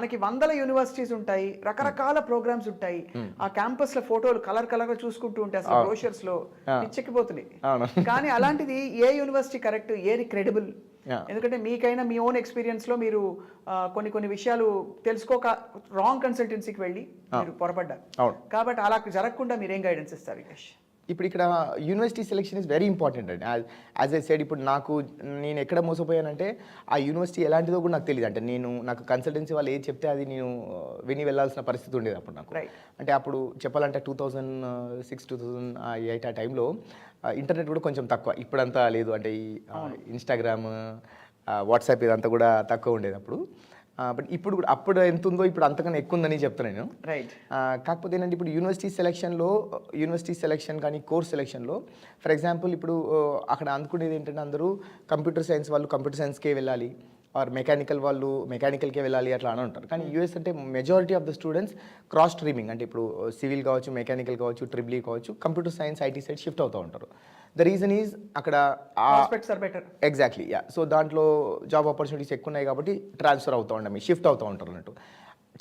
మనకి వందల యూనివర్సిటీస్ ఉంటాయి రకరకాల ప్రోగ్రామ్స్ ఉంటాయి. ఆ క్యాంపస్లో ఫోటోలు కలర్ కలర్గా చూసుకుంటూ ఉంటాయి అసలు బ్రోషర్స్లో. పిచ్చెక్కిపోతున్నాయి. కానీ అలాంటిది ఏ యూనివర్సిటీ కరెక్ట్ ఏది క్రెడిబుల్. ఎందుకంటే మీకైనా మీ ఓన్ ఎక్స్పీరియన్స్లో మీరు కొన్ని కొన్ని విషయాలు తెలుసుకోక రాంగ్ కన్సల్టెన్సీకి వెళ్ళి మీరు పొరపడ్డారు. కాబట్టి అలా జరగకుండా మీరేం గైడెన్స్ ఇస్తారు వికేష్? ఇప్పుడు ఇక్కడ university selection is very important అండి. యాజ్ ఐ సైడ్ ఇప్పుడు నాకు నేను ఎక్కడ మోసపోయానంటే ఆ యూనివర్సిటీ ఎలాంటిదో కూడా నాకు తెలియదు అంటే నేను నాకు కన్సల్టెన్సీ వాళ్ళు ఏది చెప్తే అది నేను విని వెళ్ళాల్సిన పరిస్థితి ఉండేది అప్పుడు నాకు. అంటే అప్పుడు చెప్పాలంటే two thousand six two thousand eight ఆ టైంలో ఇంటర్నెట్ కూడా కొంచెం తక్కువ. ఇప్పుడంతా లేదు. అంటే ఈ ఇన్స్టాగ్రామ్ వాట్సాప్ ఇదంతా కూడా తక్కువ ఉండేది అప్పుడు. బట్ ఇప్పుడు కూడా అప్పుడు ఎంత ఉందో ఇప్పుడు అంతకన్నా ఎక్కువ ఉందని చెప్తాను నేను రైట్ కాకపోతే ఏంటంటే ఇప్పుడు యూనివర్సిటీ సెలెక్షన్లో యూనివర్సిటీ సెలెక్షన్ కానీ కోర్స్ సెలెక్షన్లో ఫర్ ఎగ్జాంపుల్ ఇప్పుడు అక్కడ అందుకునేది ఏంటంటే అందరూ కంప్యూటర్ సైన్స్ వాళ్ళు కంప్యూటర్ సైన్స్కే వెళ్ళాలి ఆర్ మెకానికల్ వాళ్ళు మెకానికల్కే వెళ్ళాలి అట్లా అని ఉంటారు కానీ యూఎస్ అంటే majority of the students cross streaming అంటే ఇప్పుడు సివిల్ కావచ్చు మెకానికల్ కావచ్చు ట్రిపుల్ కావచ్చు computer science IT side shift అవుతూ ఉంటారు. ద రీజన్ ఈజ్ అక్కడ ఎగ్జాక్ట్లీ యా సో దాంట్లో జాబ్ ఆపర్చునిటీస్ ఎక్కువ ఉన్నాయి కాబట్టి ట్రాన్స్ఫర్ అవుతూ ఉంటాం షిఫ్ట్ అవుతూ ఉంటారు అన్నట్టు.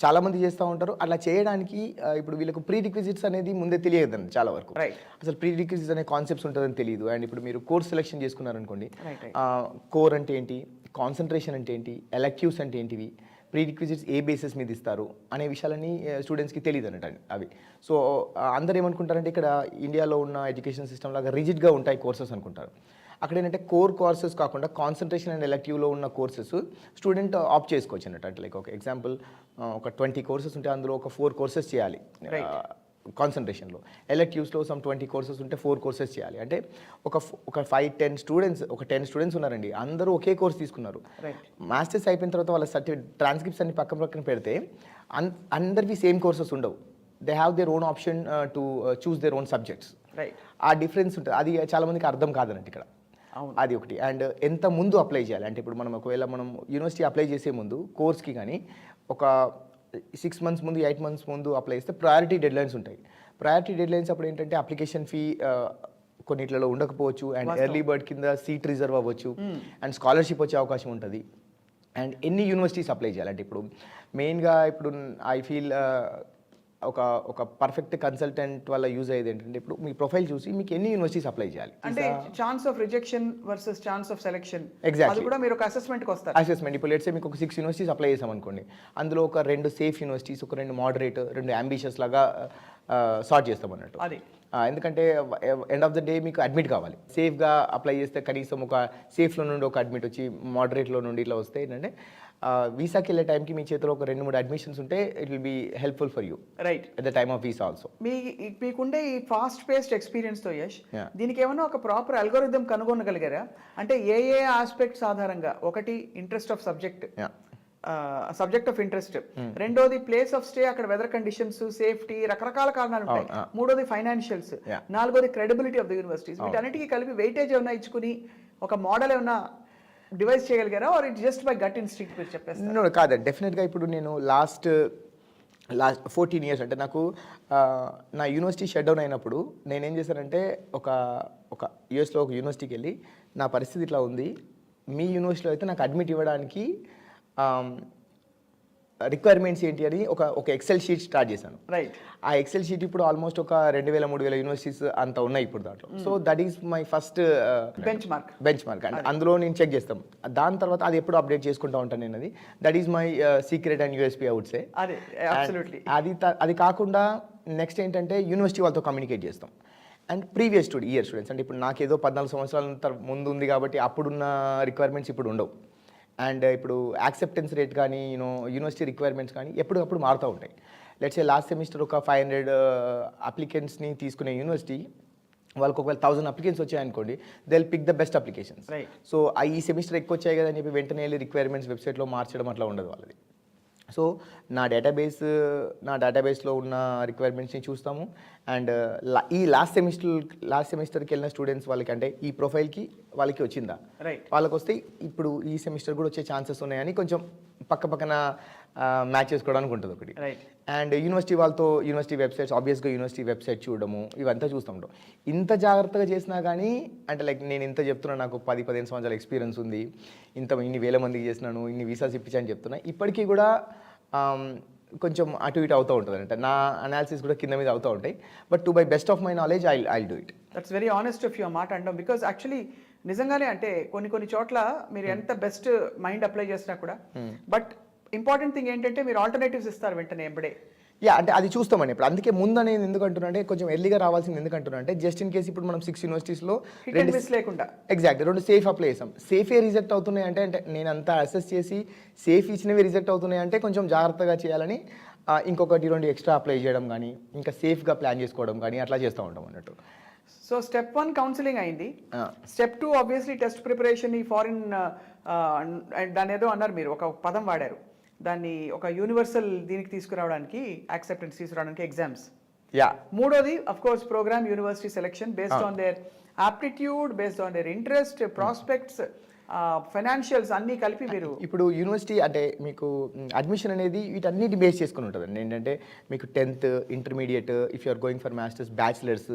చాలా మంది చేస్తూ ఉంటారు. అలా చేయడానికి ఇప్పుడు వీళ్ళకు ప్రీ రిక్విజిట్స్ అనేది ముందే తెలియదండి చాలా వరకు. అసలు ప్రీ రిక్విజిట్స్ అనే కాన్సెప్ట్స్ ఉంటుందని తెలియదు అండ్ ఇప్పుడు మీరు కోర్స్ సెలెక్షన్ చేసుకున్నారనుకోండి. కోర్ అంటే ఏంటి? కాన్సన్ట్రేషన్ అంటే ఏంటి? ఎలక్యూస్ అంటే ఏంటివి? ప్రీ రిక్విజిట్స్ ఏ బేసిస్ మీద ఇస్తారు అనే విషయాలని స్టూడెంట్స్కి తెలియదు అన్నట్టు అవి. సో అందరు ఏమనుకుంటారంటే ఇక్కడ ఇండియాలో ఉన్న ఎడ్యుకేషన్ సిస్టమ్ లాగా రిజిడ్గా ఉంటాయి కోర్సెస్ అనుకుంటారు. అక్కడ ఏంటంటే కోర్ కోర్సెస్ కాకుండా కాన్సన్ట్రేషన్ అండ్ ఎలక్టివ్లో ఉన్న కోర్సెస్ స్టూడెంట్ ఆప్ట్ చేసుకోవచ్చు అన్నట్టు. అంటే లైక్ ఒక ఎగ్జాంపుల్ ఒక ట్వంటీ కోర్సెస్ ఉంటే అందులో ఒక ఫోర్ కోర్సెస్ చేయాలి. కాన్సన్ట్రేషన్లో ఎలక్టివ్స్లో సమ్ ట్వంటీ కోర్సెస్ ఉంటే ఫోర్ కోర్సెస్ చేయాలి. అంటే ఒక ఒక ఫైవ్ టెన్ స్టూడెంట్స్ ఒక టెన్ స్టూడెంట్స్ ఉన్నారండి. అందరూ ఒకే కోర్స్ తీసుకున్నారు. మాస్టర్స్ అయిపోయిన తర్వాత వాళ్ళ సర్టిఫికేట్ ట్రాన్స్క్రిప్ట్స్ అన్ని పక్కన పక్కన పెడితే అన్ అందరివి సేమ్ కోర్సెస్ ఉండవు. They have their own option to choose their own subjects right ఆ డిఫరెన్స్ ఉంటుంది. అది చాలా మందికి అర్థం కాదన్నట్టు ఇక్కడ. అది ఒకటి. అండ్ ఎంత ముందు అప్లై చేయాలి? అంటే ఇప్పుడు మనం ఒకవేళ మనం యూనివర్సిటీ అప్లై చేసే ముందు కోర్స్కి కానీ ఒక సిక్స్ మంత్స్ ముందు ఎయిట్ మంత్స్ ముందు అప్లై చేస్తే ప్రయారిటీ డెడ్ లైన్స్ ఉంటాయి. ప్రయారిటీ డెడ్ లైన్స్ అప్పుడు ఏంటంటే అప్లికేషన్ ఫీ కొన్నిట్లలో ఉండకపోవచ్చు అండ్ ఎర్లీ బర్డ్ కింద సీట్ రిజర్వ్ అవ్వచ్చు అండ్ స్కాలర్షిప్ వచ్చే అవకాశం ఉంటుంది. అండ్ ఎన్ని యూనివర్సిటీస్ అప్లై చేయాలి అంటే ఇప్పుడు మెయిన్గా ఇప్పుడు ఐ ఫీల్ ఒక ఒక పర్ఫెక్ట్ కన్సల్టెంట్ వల్ల యూజ్ అయ్యేది ఏంటంటే ఇప్పుడు మీ ప్రొఫైల్ చూసి మీకు ఎన్ని యూనివర్సిటీస్ అప్లై చేయాలి? అంటే chance of rejection versus chance of selection. అది కూడా మీరు ఒక అసెస్మెంట్కి వస్తారు. అసెస్మెంట్ ఇప్పుడు లెట్సే మీకు ఒక సిక్స్ యూనివర్సిటీస్ అప్లై చేసాం అనుకోండి అందులో ఒక రెండు సేఫ్ యూనివర్సిటీస్ ఒక రెండు మోడరేట్ రెండు అంబిషియస్ లాగా సార్ట్ చేస్తాం అన్నట్టు. అది. ఎందుకంటే ఎండ్ ఆఫ్ ద డే మీకు అడ్మిట్ కావాలి. సేఫ్గా అప్లై చేస్తే కనీసం ఒక సేఫ్లో నుండి ఒక అడ్మిట్ వచ్చి మోడరేట్లో నుండి ఇట్లా వస్తే ఏంటంటే వీసాకి వెళ్ళే టైంకి మీ చేతిలో ఒక రెండు మూడు అడ్మిషన్స్ ఉంటే it will be helpful for you right at the time of visa also మీ మీకుండే ఈ ఫాస్ట్ పేస్డ్ ఎక్స్పీరియన్స్తో యష్. దీనికి ఏమైనా ఒక ప్రాపర్ అల్గోరిథం కనుగొనగలిగారా? అంటే ఏ ఏ ఆస్పెక్ట్స్ ఆధారంగా ఒకటి interest of subject subject of interest రెండోది ప్లేస్ ఆఫ్ స్టే అక్కడ వెదర్ కండిషన్స్ సేఫ్టీ రకరకాల కారణాలు ఉంటాయి. మూడోది ఫైనాన్షియల్స్. నాలుగోది క్రెడిబిలిటీ ఆఫ్ ద యూనివర్సిటీస్ వీటన్నిటికీ కలిపి వెయిటేజ్ ఏమైనా ఇచ్చుకుని ఒక మోడల్ ఏమైనా device చేయగలిగారా? Or it just by gut instinct మీరు చెప్పేస్తారు? No, కాదండి డెఫినెట్గా ఇప్పుడు నేను లాస్ట్ లాస్ట్ ఫోర్టీన్ ఇయర్స్ అంటే నాకు నా యూనివర్సిటీ షట్ డౌన్ అయినప్పుడు నేనేం చేశానంటే ఒక ఒక యూఎస్లో ఒక యూనివర్సిటీకి వెళ్ళి నా పరిస్థితి ఇట్లా ఉంది. మీ యూనివర్సిటీలో అయితే నాకు అడ్మిట్ ఇవ్వడానికి రిక్వైర్మెంట్స్ ఏంటి అని ఒక ఒక ఎక్సెల్ షీట్ స్టార్ట్ చేశాను. రైట్ ఆ ఎక్సెల్ షీట్ ఇప్పుడు ఆల్మోస్ట్ ఒక రెండు వేల మూడు వేల యూనివర్సిటీస్ అంత ఉన్నాయి ఇప్పుడు దాంట్లో. So that is my first benchmark benchmark అంటే అందులో నేను చెక్ చేస్తాం. దాని తర్వాత అది ఎప్పుడు అప్డేట్ చేసుకుంటా ఉంటాను నేను అది. That is my secret and USP out సే అదే అది కాకుండా నెక్స్ట్ ఏంటంటే యూనివర్సిటీ వాళ్ళతో కమ్యూనికేట్ చేస్తాం. And previous student year students అంటే ఇప్పుడు నాకు ఏదో పద్నాలుగు సంవత్సరాల ముందు ఉంది కాబట్టి అప్పుడున్న రిక్వైర్మెంట్స్ ఇప్పుడు ఉండవు. అండ్ ఇప్పుడు యాక్సెప్టెన్స్ రేట్ కానీ యూనో యూనివర్సిటీ రిక్వైర్మెంట్స్ కానీ ఎప్పటికప్పుడు మారుతూ ఉంటాయి. లెట్స్ ఏ లాస్ట్ సెమిస్టర్ ఒక ఫైవ్ హండ్రెడ్ అప్లికెంట్స్ని తీసుకునే యూనివర్సిటీ వాళ్ళకి ఒకవేళ thousand applicants వచ్చాయనుకోండి they pick the best applications. So ఈ సెమిస్టర్ ఎక్కువ వచ్చాయి కదా అని చెప్పి వెంటనే వెళ్ళి రిక్వైర్మెంట్స్ వెబ్సైట్లో మార్చడం అట్లా ఉండదు వాళ్ళది. సో నా డేటాబేస్ నా డేటాబేస్లో ఉన్న రిక్వైర్మెంట్స్ని చూస్తాము. అండ్ ఈ లాస్ట్ సెమిస్టర్ లాస్ట్ సెమిస్టర్కి వెళ్ళిన స్టూడెంట్స్ వాళ్ళకి అంటే ఈ ప్రొఫైల్కి వాళ్ళకి వచ్చిందా? రైట్ వాళ్ళకి వస్తే ఇప్పుడు ఈ సెమిస్టర్ కూడా వచ్చే ఛాన్సెస్ ఉన్నాయని కొంచెం పక్క పక్కన మ్యాచ్ చేసుకోవడానికి ఉంటుంది ఒకటి. అండ్ యూనివర్సిటీ వాళ్ళతో యూనివర్సిటీ వెబ్సైట్స్ ఆబ్వియస్గా యూనివర్సిటీ వెబ్సైట్ చూడడము ఇవంతా చూస్తుంటాం ఇంత జాగ్రత్తగా చేసినా కానీ అంటే లైక్ నేను ఇంత చెప్తున్నా నాకు పది పదిహేను సంవత్సరాల ఎక్స్పీరియన్స్ ఉంది. ఇంత ఇన్ని వేల మందికి చేసినాను ఇన్ని వీసాస్ ఇప్పించాను చెప్తున్నా. ఇప్పటికీ కూడా కొంచెం అటు ఇటు అవుతూ ఉంటుంది అంటే నా అనాలిసిస్ కూడా కింద మీద అవుతూ ఉంటాయి. But to by best of my knowledge I I do it that's very honest of your మాట అంటాం. బికాజ్ యాక్చువల్లీ నిజంగానే అంటే కొన్ని కొన్ని చోట్ల మీరు ఎంత బెస్ట్ మైండ్ అప్లై చేసినా కూడా బట్ ఇంపార్టెంట్ థింగ్ ఏంటంటే మీరు ఆల్టర్నేటివ్స్ ఇస్తారు వెంటనే ఎంబడే. యా అంటే అది చూస్తామండి ఇప్పుడు. అందుకే ముందు అనేది ఎందుకు అంటున్నా అంటే కొంచెం ఎర్లీగా రావాల్సింది ఎందుకు అంటున్నా అంటే జస్ట్ ఇన్ కేసు ఇప్పుడు మనం సిక్స్ యూనివర్సిటీస్లో అండ్ మిస్ లేకుండా. ఎగ్జాక్ట్ రెండు సేఫ్ అప్లై చేసాం. సేఫే రిజెక్ట్ అవుతున్నాయి అంటే అంటే నేను అంతా అసెస్ చేసి సేఫ్ ఇచ్చినవి రిజెక్ట్ అవుతున్నాయి అంటే కొంచెం జాగ్రత్తగా చేయాలని ఇంకొకటి రెండు ఎక్స్ట్రా అప్లై చేయడం కానీ ఇంకా సేఫ్గా ప్లాన్ చేసుకోవడం కానీ అట్లా చేస్తూ ఉంటాం అన్నట్టు. సో స్టెప్ వన్ కౌన్సిలింగ్ అయింది. Step two obviously test preparation ఈ ఫారిన్ దాని ఏదో అన్నారు మీరు ఒక పదం వాడారు. దాన్ని ఒక యూనివర్సల్ దీనికి తీసుకురావడానికి యాక్సెప్టెన్స్ తీసుకురావడానికి ఎగ్జామ్స్ యా. మూడోది of course program university selection based on their aptitude based on their interest prospects financials అన్నీ కలిపి మీరు ఇప్పుడు యూనివర్సిటీ అంటే మీకు అడ్మిషన్ అనేది వీటన్నిటి బేస్ చేసుకుని ఉంటుంది ఏంటంటే మీకు tenth intermediate if you're going for masters bachelors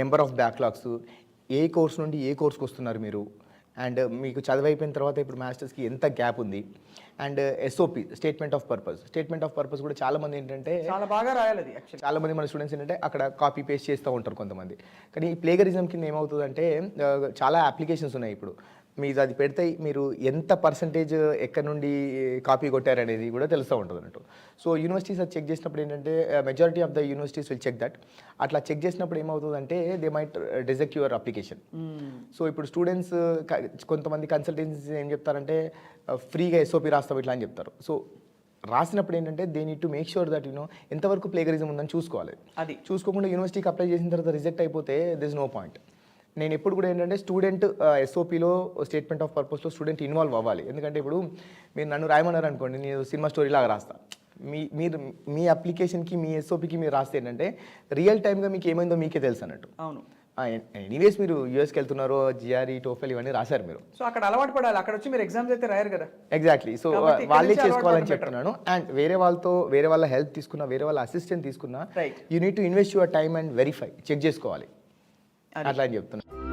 number of backlogs A course నుండి ఏ కోర్స్కి వస్తున్నారు మీరు? అండ్ మీకు చదివైపోయిన తర్వాత ఇప్పుడు మాస్టర్స్కి ఎంత గ్యాప్ ఉంది? And SOP statement of purpose statement of purpose కూడా చాలా మంది ఏంటంటే చాలా బాగా రాయాలి చాలా మంది మన స్టూడెంట్స్ ఏంటంటే అక్కడ కాపీ పేస్ట్ చేస్తూ ఉంటారు కొంతమంది. కానీ ఈ ప్లేగరిజం కింద ఏమవుతుందంటే చాలా అప్లికేషన్స్ ఉన్నాయి ఇప్పుడు. మీరు అది పెడితే మీరు ఎంత పర్సంటేజ్ ఎక్కడి నుండి కాపీ కొట్టారనేది కూడా తెలుస్తూ ఉంటుంది అన్నట్టు. సో యూనివర్సిటీస్ అది చెక్ చేసినప్పుడు ఏంటంటే majority of the universities will check that అట్లా చెక్ చేసినప్పుడు ఏమవుతుందంటే they might reject your application so ఇప్పుడు స్టూడెంట్స్ కొంతమంది కన్సల్టెన్సీస్ ఏం చెప్తారంటే ఫ్రీగా ఎస్ఓపి రాస్తాం ఇట్లా అని చెప్తారు. సో రాసినప్పుడు ఏంటంటే they need to make sure that you know ఎంతవరకు ప్లేగరిజం ఉందని చూసుకోవాలి. అది. చూసుకోకుండా యూనివర్సిటీకి అప్లై చేసిన తర్వాత రిజెక్ట్ అయిపోతే దిస్ నో పాయింట్ నేను ఎప్పుడు కూడా ఏంటంటే స్టూడెంట్ ఎస్ఓపిలో స్టేట్మెంట్ ఆఫ్ పర్పస్లో స్టూడెంట్ ఇన్వాల్వ్ అవ్వాలి. ఎందుకంటే ఇప్పుడు మీరు నన్ను రాయమన్నారు అనుకోండి నేను సినిమా స్టోరీ లాగా రాస్తా. మీ మీరు మీ అప్లికేషన్కి మీ ఎస్ఓపికి మీరు రాస్తే ఏంటంటే రియల్ టైమ్గా మీకు ఏమైందో మీకే తెలుసు అన్నట్టు. అవును. ఎనీవేస్ మీరు యూఎస్కి వెళ్తున్నారో జిఆర్ఈ టోఫెల్ ఇవన్నీ రాశారు మీరు. సో అక్కడ అలవాటు పడాలి. అక్కడ వచ్చి మీరు ఎగ్జామ్స్ అయితే రాయరు కదా. ఎగ్జాక్ట్లీ సో వాళ్ళే చేసుకోవాలని చెప్తున్నాను. అండ్ వేరే వాళ్ళతో వేరే వాళ్ళ హెల్ప్ తీసుకున్నా వేరే వాళ్ళ అసిస్టెంట్ తీసుకున్నా. You need to invest your time and verify check చేసుకోవాలి. అట్లా అని చెప్తున్నా